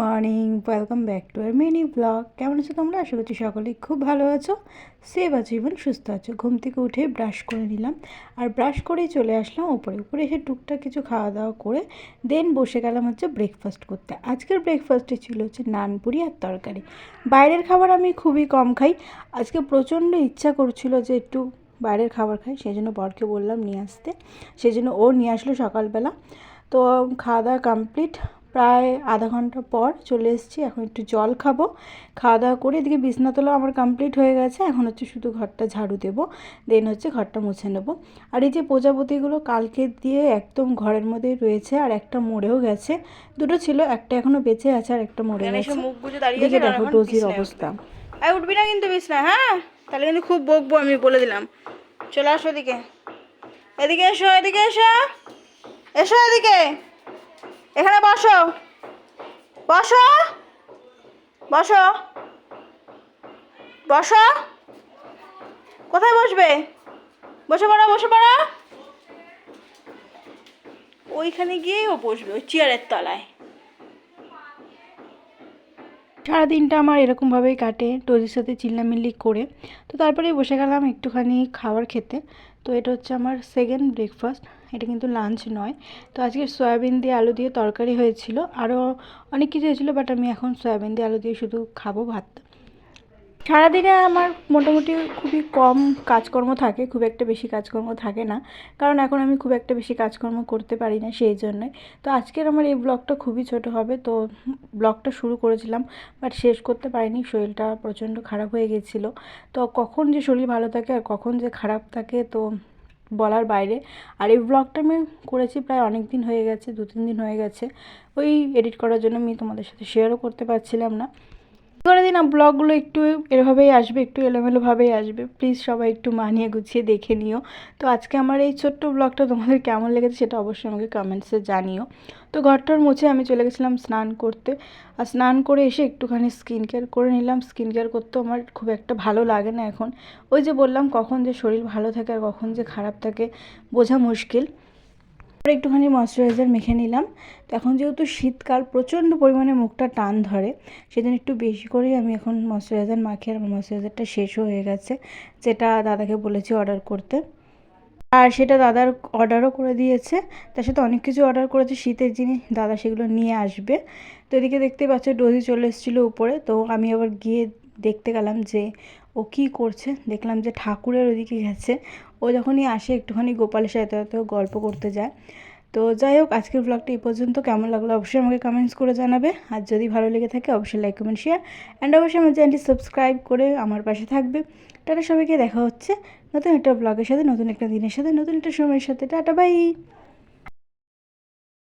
Morning welcome back to R mini blog কেমন আছো তোমরা? আশা করছি সকলেই খুব ভালো আছো। সেভ আছো এবং সুস্থ আছো। ঘুম থেকে উঠে ব্রাশ করে নিলাম। আর ব্রাশ করেই চলে আসলাম উপরে উপরে এসে টুকটাক কিছু খাওয়া দাওয়া করে দেন বসে গেলাম হচ্ছে ব্রেকফাস্ট করতে। আজকের ব্রেকফাস্টে ছিল হচ্ছে নানপুরি আর তরকারি। বাইরের খাবার আমি খুবই কম খাই। আজকে প্রচণ্ড ইচ্ছা করছিল যে একটু বাইরের খাবার খাই সেই জন্য বরকে বললাম নিয়ে আসতে। সেই জন্য ও নিয়ে আসলো সকালবেলা। তো খাওয়া দাওয়া কমপ্লিট প্রায় আধা ঘণ্টা পর চলে এসেছি এখন একটু জল খাব। খাওয়া দাওয়া করে এদিকে বিছনা তোলা আমার কমপ্লিট হয়ে গেছে এখন হচ্ছে শুধু ঘরটা ঝাড়ু দেবো দেন হচ্ছে ঘরটা মুছে নেব। আর এই যে প্রজাপতিগুলো কালকে দিয়ে একদম ঘরের মধ্যেই রয়েছে আর একটা মরেও গেছে। দুটো ছিল একটা এখনও বেঁচে আছে আর একটা মরে গেছে। আর দেখো এখন ডোজির অবস্থা। এই উঠবি না কিন্তু বিছনা হ্যাঁ? তাহলে কিন্তু খুব বকবো আমি বলে দিলাম। চলে আসো এদিকে। এদিকে এসো এদিকে এসো। এসো এদিকে। এখানে বসো। বসো। বসো। বসো। কোথায় বসবে? বসে পড়ো বসে পড়ো। ওইখানে গিয়েও বসবে, ওই চেয়ারের তলায়। সারাদিনটা আমার এরকমভাবেই কাটে টোজির সাথে চিল্লামিল্লি করে। তো তারপরে বসে গেলাম একটুখানি খাবার খেতে। তো এটা হচ্ছে আমার সেকেন্ড ব্রেকফাস্ট এটা কিন্তু লাঞ্চ নয়। তো আজকে সয়াবিন দিয়ে আলু দিয়ে তরকারি হয়েছিল। আরও অনেক কিছু হয়েছিলো বাট আমি এখন সয়াবিন দিয়ে আলু দিয়ে শুধু খাব ভাত। সারাদিনে আমার মোটামুটি খুবই কম কাজকর্ম থাকে, খুব একটা বেশি কাজকর্ম থাকে না। কারণ এখন আমি খুব একটা বেশি কাজকর্ম করতে পারি না সেই জন্যই তো আজকের আমার এই ব্লগটা খুবই ছোট হবে, তো ব্লগটা শুরু করেছিলাম, বাট শেষ করতে পারিনি, শরীরটা প্রচণ্ড খারাপ হয়ে গেছিল। তো কখন যে শরীর ভালো থাকে আর কখন যে খারাপ থাকে, তো বলার বাইরে। আর এই ব্লগটা আমি করেছি প্রায় অনেক দিন হয়ে গেছে দু তিন দিন হয়ে গেছে। ওই এডিট করার জন্য আমি তোমাদের সাথে শেয়ারও করতে পারছিলাম না। করে দিন ব্লগগুলো একটু এভাবেই আসবে, একটু এলোমেলোভাবেই আসবে। প্লিজ সবাই একটু মানিয়ে গুছিয়ে দেখে নিও। তো আজকে আমার এই ছোট্ট ব্লগটা তোমাদের কেমন লেগেছে সেটা অবশ্যই আমাকে কমেন্টসে জানিও। তো ঘরটার মুছে আমি চলে গেছিলাম স্নান করতে। আর স্নান করে এসে একটুখানি স্কিন কেয়ার করে নিলাম। স্কিন কেয়ার করতেও আমার খুব একটা ভালো লাগে না এখন। ওই যে বললাম কখন যে শরীর ভালো থাকে আর কখন যে খারাপ থাকে, বোঝা মুশকিল। একটুখানি ময়শ্চারাইজার মেখে নিলাম। তো এখন যেহেতু শীতকাল, প্রচণ্ড পরিমাণে মুখটা টান ধরে সেদিন একটু বেশি করেই আমি এখন ময়শ্চারাইজার মাখি আর ময়শ্চারাইজারটা শেষও হয়ে গেছে, যেটা দাদাকে বলেছি অর্ডার করতে। আর সেটা দাদার অর্ডারও করে দিয়েছে, তার সাথে অনেক কিছু অর্ডার করেছে, শীতের জিনিস, দাদা সেগুলো নিয়ে আসবে। তো এদিকে দেখতে পাচ্ছ ডোজি চলে এসেছিল উপরে, তো আমি আবার গিয়ে দেখতে গেলাম যে ও কী করছে, দেখলাম যে ঠাকুরের ওদিকে গেছে ও যখনই আসে, একটুখানি গোপালের সাথে হয়তো গল্প করতে যায়। তো যাই হোক, আজকের ব্লগটা এই পর্যন্ত। কেমন লাগল অবশ্যই আমাকে কমেন্টস করে জানাবে। আর যদি ভালো লেগে থাকে, অবশ্যই লাইক কমেন্ট শেয়ার অ্যান্ড অবশ্যই আমার চ্যানেলটি সাবস্ক্রাইব করে আমার পাশে থাকবে। টাটা সবাইকে, দেখা হচ্ছে নতুন একটা ব্লগের সাথে, নতুন একটা দিনের সাথে, নতুন একটা সময়ের সাথে। Tata bye